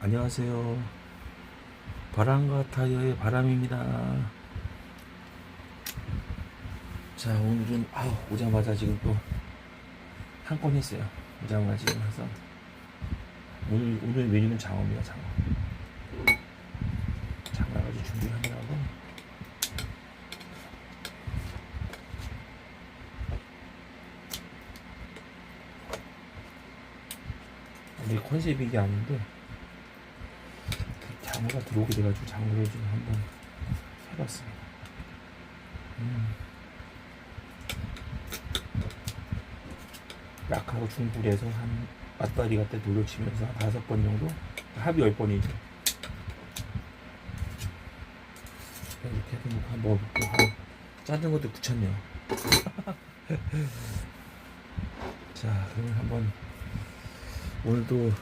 안녕하세요. 바람과 타이어의 바람입니다. 자, 오늘은, 아 오자마자 지금 또 한 건 했어요. 오자마자 지금 해서. 오늘, 오늘 메뉴는 장어입니다, 장어. 장어 가지고 준비를 하느라고. 우리 컨셉이 이게 아닌데, 장어가 들어오게 돼가지고 장어를 좀 한번 해봤습니다. 음. 약하고 중불에서 한 맞다리 갖다 돌려치면서 한 다섯 번 정도 합이 열 번이죠. 이렇게 해서 뭐 한번 먹어볼게요. 한 짜는 것도 귀찮네요. 자, 그러면 한번 오늘도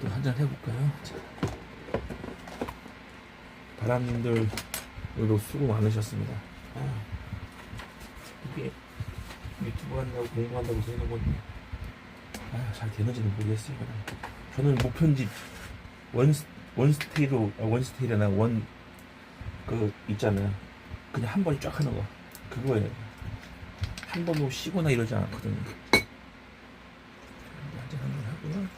또 한잔 해볼까요? 자. 바람님들 오늘도 수고 많으셨습니다. 아, 이게 유튜브 한다고 공부한다고 되는 건데 아, 잘 되는지는 모르겠어요. 저는 무편집 원 원스테이로 아, 원스테이나 원 그 있잖아요. 그냥 한 번에 쫙 하는 거 그거예요. 한 번도 쉬거나 이러지 않거든요. 한잔 한번 하고요.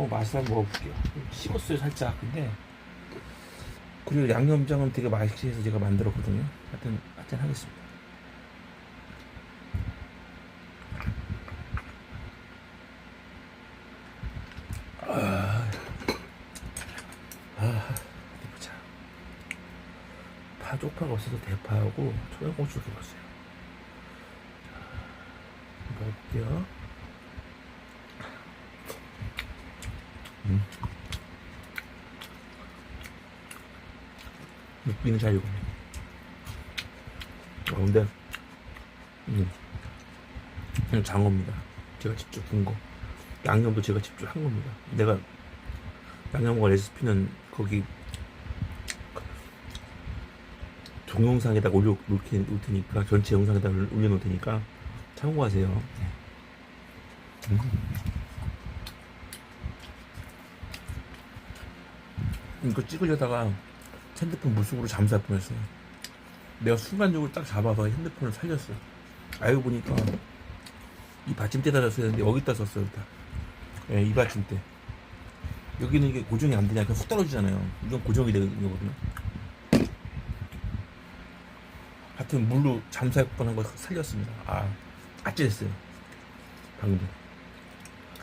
어, 맛을 한번 먹어볼게요. 식었어요, 살짝. 근데, 그리고 양념장은 되게 맛있게 해서 제가 만들었거든요. 하여튼, 하여튼 하겠습니다. 아, 아, 보자. 파, 쪽파가 없어서 대파하고 초장고추를 넣었어요. 자, 먹어볼게요. 육비는 잘 익었네. 아, 근데, 음. 그냥 장어입니다. 제가 직접 군 거. 양념도 제가 직접 한 겁니다. 내가 양념과 레시피는 거기 동영상에다 올려 놓을 테니까 전체 영상에다 올려 놓을 테니까 참고하세요. 음. 이거 찍으려다가 핸드폰 물속으로 잠수할 뻔했어요. 내가 순간적으로 딱 잡아서 핸드폰을 살렸어. 알고 보니까 이 받침대에다 줬어야 되는데 여기다 썼어요. 여기다. 예, 이 받침대. 여기는 이게 고정이 안 되냐. 그냥 훅 떨어지잖아요. 이건 고정이 되는 거거든요. 하여튼 물로 잠수할 뻔한 거 살렸습니다. 아, 아찔했어요. 방금.